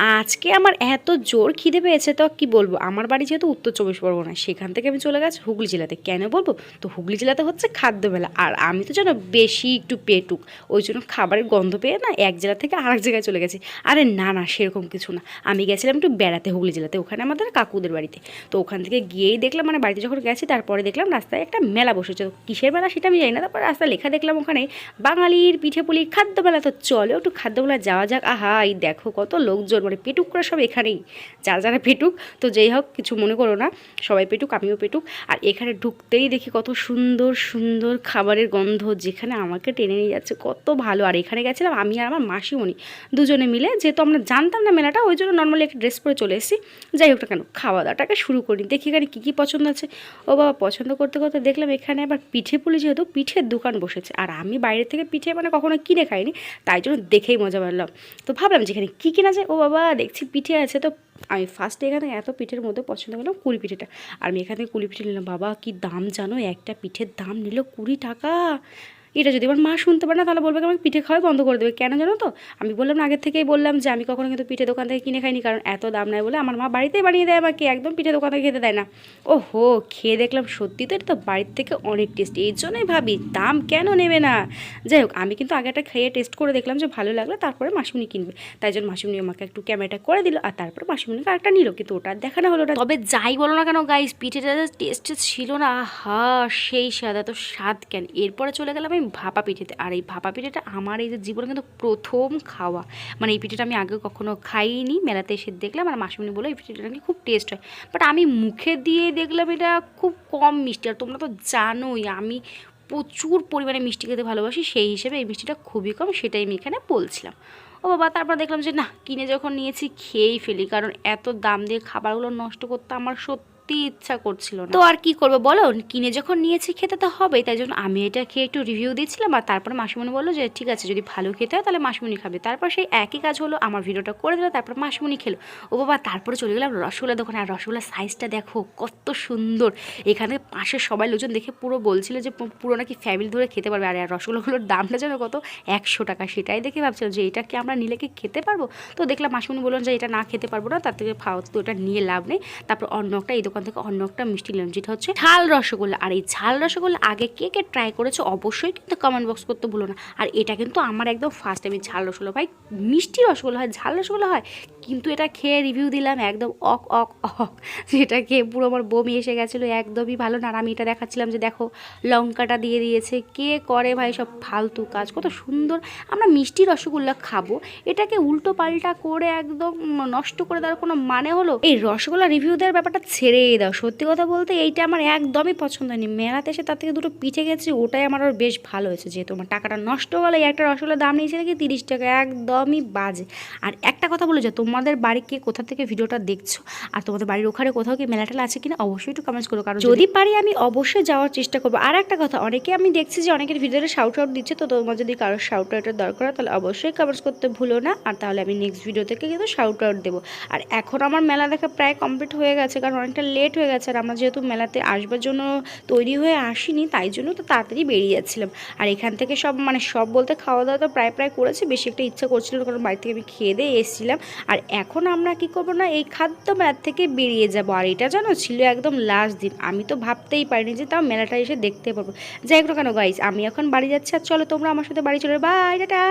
আজকে আমার এত জোর খিদে পেয়েছে, তো কি বলব? আমার বাড়ি যেহেতু উত্তর চব্বিশ পরগনা, সেখান থেকে আমি চলে গেছি হুগলি জেলাতে। কেন বলব? তো হুগলি জেলাতে হচ্ছে খাদ্য মেলা আর আমি তো জানো বেশি একটু পেটুক। ওই জন্য খাবারের গন্ধ পেয়ে না এক জেলা থেকে আরেক জায়গায় চলে গেছি। আরে না না, সেরকম কিছু না। আমি গেছিলাম একটু বেড়াতে হুগলি জেলাতে, ওখানে আমাদের কাকুদের বাড়িতে। তো ওখান থেকে গিয়েই দেখলাম মানে বাড়িতে যখন গেছি, তারপরে দেখলাম রাস্তায় একটা মেলা বসেছে। কিসের মেলা সেটা আমি জানি না, তারপর রাস্তায় লেখা দেখলাম ওখানে, বাঙালির পিঠে পুলি খাদ্য মেলা তো চলো একটু খাদ্য মেলা যাওয়া যাক। আহা দেখো কত লোকজন করে সব এখানেই, যারা যারা পেটুক, তো যেই হোক, কিছু মনে করো না, সবাই পেটুক, আমিও পেটুক। আর এখানে ঢুকতেই দেখি কত সুন্দর সুন্দর খাবারের গন্ধ, যেখানে আমাকে টেনে নিয়ে যাচ্ছে, কত ভালো। আর এখানে গেছিলাম আমি আর আমার মাসিমণি দুজনে মিলে, যেহেতু আমরা জানতাম না মেলাটা, ওই জন্য নর্মালি একটা ড্রেস পরে চলে এসেছি। যাই হোক না কেন খাওয়া দাওয়াটাকে শুরু করি দেখি এখানে কী কী পছন্দ আছে। ও বাবা, পছন্দ করতে করতে দেখলাম এখানে আবার পিঠে পুলি, যেহেতু পিঠের দোকান বসেছে। আর আমি বাইরে থেকে পিঠে মানে কখনো কিনে খাইনি, তাই জন্য দেখেই মজা পেলাম তো ভাবলাম যেখানে কী কেনা যায়, ও বাবা দেখছি পিঠে আছে, তো আমি ফার্স্টে এখানে এত পিঠের মধ্যে পছন্দ করলাম কুড়ি পিঠেটা। আর আমি এখান থেকে কুড়ি পিঠে নিলাম। বাবা, কি দাম জানো? একটা পিঠের দাম নিল কুড়ি টাকা। এটা যদি আমার মা শুনতে পারে না, তাহলে বলবে আমাকে পিঠে খাওয়াই বন্ধ করে দেবে। কেন জানো তো? আমি বললাম না, আগের থেকেই বললাম যে আমি কখনো কিন্তু পিঠে দোকান থেকে কিনে খাইনি, কারণ এত দাম নেয় বলে আমার মা বাড়িতেই বানিয়ে দেয় আমাকে, একদম পিঠে দোকান থেকে খেতে দেয় না। ও হো খেয়ে দেখলাম সত্যি তো এটা তো বাড়ির থেকে অনেক টেস্ট এই জন্যই ভাবি দাম কেন নেবে না? যাই হোক, আমি কিন্তু আগে একটা খেয়ে টেস্ট করে দেখলাম যে ভালো লাগল, তারপরে মাসুমনি কিনবে। তাই জন্য মাসুমনি আমাকে একটু ক্যামেরাটা করে দিল, আর তারপরে মাসুমনিকে আরেকটা নিল, কিন্তু ওটা দেখানো হলো না। তবে যাই বলো না কেন গাইস পিঠেটা টেস্ট ছিল না হা সেই স্বাদ, এত স্বাদ কেন? এরপরে চলে গেলাম আমি ভাপা পিঠেতে, আর এই ভাপা পিঠেটা আমার এই যে জীবনে কিন্তু প্রথম খাওয়া। মানে এই পিঠেটা আমি আগে কখনো খাইনি, মেলাতে এসে দেখলাম, আর মাসুমনি বলে এই পিঠেটা নাকি খুব টেস্ট হয়। বাট আমি মুখে দিয়ে দেখলাম এটা খুব কম মিষ্টি, আর তোমরা তো জানোই, আমি প্রচুর পরিমাণে মিষ্টি খেতে ভালোবাসি, সেই হিসেবে এই মিষ্টিটা খুবই কম, সেটাই আমি এখানে বলছিলাম। ও বাবা, তারপর দেখলাম যে, না, কিনে যখন নিয়েছি, খেয়েই ফেলি। কারণ এত দাম দিয়ে খাবারগুলো নষ্ট করতে আমার সত্যি ইচ্ছা করছিল তো আর কি করব বলো? কিনে যখন নিয়েছি খেতে তো হবেই তাই জন্য আমি এটা খেয়ে একটু রিভিউ দিচ্ছিলাম আর তারপর মাসিমণি বলল যে, ঠিক আছে, যদি ভালো খেতে হয় তাহলে মাসিমণি খাবে। তারপর সেই একই কাজ হলো, আমার ভিডিওটা করে দিল, তারপর মাসিমণি খেলো। ও বাবা, তারপরে চলে গেলাম রসগোল্লা দোকানে। আর রসগোল্লার সাইজটা দেখো, কত সুন্দর। এখানে পাশের সবাই লোকজন দেখে পুরো বলছিল যে পুরো নাকি ফ্যামিলি ধরে খেতে পারবে। আর রসগোল্লাগুলোর দামটা যেন কত? একশো টাকা। সেটাই দেখে ভাবছিলাম যে, এটা কি আমরা নিলে কি খেতে পারব? তো দেখলাম মাসিমণি বললাম যে, এটা না খেতে পারব না, তার থেকে তো ওটা নিয়ে লাভ নেই। তারপর অন্য একটা এই দোকান থেকে অন্য একটা মিষ্টি নিলাম, যেটা হচ্ছে ঝাল রসগোল্লা। আর এই ঝাল রসগোল্লা আগে কে কে ট্রাই করেছে অবশ্যই কিন্তু কমেন্ট বক্স করতে ভুলো না। আর এটা কিন্তু আমার একদম ফার্স্ট আমি ঝাল রসগোল্লা। ভাই, মিষ্টি রসগোল্লা হয়, ঝাল রসগোল্লা হয়, কিন্তু এটা খেয়ে রিভিউ দিলাম একদম অক অক অক। যেটা খেয়ে পুরো আমার বমি এসে গেছিল, একদমই ভালো না। আর আমি এটা দেখাচ্ছিলাম যে দেখো, লঙ্কাটা দিয়ে দিয়েছে। কে করে ভাই সব ফালতু কাজ, কত সুন্দর। আমরা মিষ্টি রসগোল্লা খাব, এটাকে উল্টো পাল্টা করে একদম নষ্ট করে দেওয়ার কোনো মানে হলো? এই রসগোল্লা রিভিউ দেওয়ার ব্যাপারটা ছেড়েই দাও। সত্যি কথা বলতে এইটা আমার একদমই পছন্দ হয়নি। মেলাতে এসে তার থেকে দুটো পিঠে গেছি ওটাই আমার আরও বেশ ভালো হয়েছে। যেহেতু আমার টাকাটা নষ্ট হলে একটা রসগোল্লার দাম নিয়েছে নাকি তিরিশ টাকা একদমই বাজে। আর একটা কথা বলে যে তোমাদের বাড়ি কে কোথা থেকে ভিডিওটা দেখছ? আর তোমাদের বাড়ির ওখানে কোথাও কি মেলা টেলা আছে কিনা? অবশ্যই একটু কমেন্টস করো কারণ যদি পারি আমি অবশ্যই যাওয়ার চেষ্টা করব। আর একটা কথা অনেকে আমি দেখছি যে অনেকের ভিডিওতে শাউট আউট দিচ্ছে তো তোমার যদি কারোর শাউট আউটের দরকার হয় তাহলে অবশ্যই কমেন্টস করতে ভুলো না। আর তাহলে আমি নেক্সট ভিডিও থেকে কিন্তু শাউট আউট দেবো। আর এখন আমার মেলা দেখা প্রায় কমপ্লিট হয়ে গেছে কারণ অনেকটা লেট হয়ে গেছে আর আমরা যেহেতু মেলাতে আসবার জন্য তৈরি হয়ে আসিনি, তাই জন্য তো তাড়াতাড়ি বেরিয়ে যাচ্ছিলাম। আর এখান থেকে সব মানে সব বলতে খাওয়া দাওয়া তো প্রায় প্রায় করেছি, বেশি একটা ইচ্ছা করছিল কারণ বাড়ি থেকে আমি খেয়ে দিয়ে এসেছিলাম। আর এখন আমরা কি করব না, এই খাদ্য মেলা থেকে বেরিয়ে যাব। আর এটা জানো ছিল একদম লাস্ট দিন, আমি তো ভাবতেই পারিনি যে তাও মেলাটা এসে দেখতে পারব। যাই হোক কেন গাইজ আমি এখন বাড়ি যাচ্ছি, আর চলো তোমরা আমার সাথে বাড়ি চলে বাই টাটা!